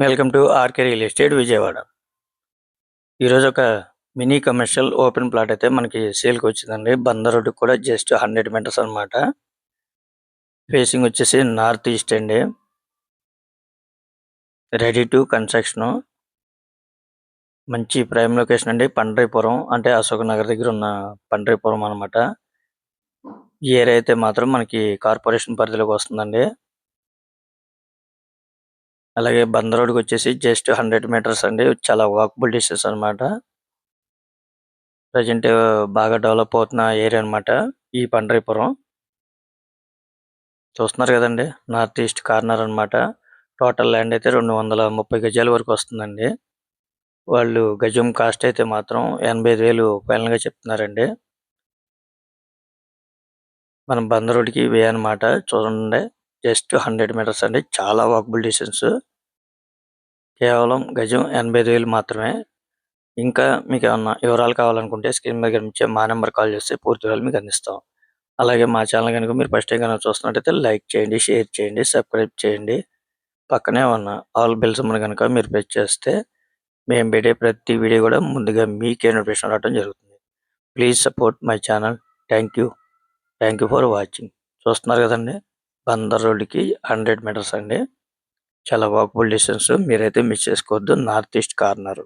Welcome to RK real estate Vijayawada. ఈరోజు ఒక mini commercial open plot అయితే మనకి సేల్కి వచ్చిందండి. బందర్ రోడ్డు కూడా జస్ట్ హండ్రెడ్ మీటర్స్ అన్నమాట. ఫేసింగ్ వచ్చేసి నార్త్ ఈస్ట్ అండి. Ready to construction. మంచి ప్రైమ్ లొకేషన్ అండి. పండ్రైపురం అంటే అశోక్ నగర్ దగ్గర ఉన్న పండ్రైపురం అన్నమాట. ఈ ఏరియా అయితే మాత్రం మనకి కార్పొరేషన్ పరిధిలోకి వస్తుందండి. అలాగే బందర్ రోడ్కి వచ్చేసి జస్ట్ హండ్రెడ్ మీటర్స్ అండి. చాలా వాకబుల్ డిస్టెన్స్ అన్నమాట. ప్రజెంట్ బాగా డెవలప్ అవుతున్న ఏరియా అన్నమాట ఈ పండ్రీపురం. చూస్తున్నారు కదండి నార్త్ ఈస్ట్ కార్నర్ అన్నమాట. టోటల్ ల్యాండ్ అయితే రెండు వందల ముప్పై గజాల వరకు వస్తుందండి. వాళ్ళు గజం కాస్ట్ అయితే మాత్రం ఎనభై ఐదు వేలు ఫైనల్గా చెప్తున్నారండి. మనం బందర్ రోడ్డుకి వే అన్నమాట చూడండి. జస్ట్ హండ్రెడ్ మీటర్స్ అండి. చాలా వాకబుల్ డిస్టెన్స్. కేవలం గజం ఎనభై ఐదు వేలు మాత్రమే. ఇంకా మీకు ఏమన్నా వివరాలు కావాలనుకుంటే స్క్రీన్ మీద కనిపించే మా నెంబర్ కాల్ చేస్తే పూర్తి వివరాలు మీకు అందిస్తాం. అలాగే మా ఛానల్ కనుక మీరు ఫస్ట్ టైం కనుక చూస్తున్నట్టయితే లైక్ చేయండి షేర్ చేయండి సబ్స్క్రైబ్ చేయండి. పక్కనే ఉన్న ఆల్ బెల్స్ మన కనుక మీరు ప్రెస్ చేస్తే మేము పెట్టే ప్రతి వీడియో కూడా ముందుగా మీకే నోటిఫికేషన్ రావడం జరుగుతుంది. Please support my channel. Thank you. Thank you for watching. చూస్తున్నారు కదండి? బందర్ రోడ్కి హండ్రెడ్ మీటర్స్ అండి. చాలా వాకబుల్ డిస్టెన్స్ మీరైతే మిస్ చేసుకోవద్దు. North east corner.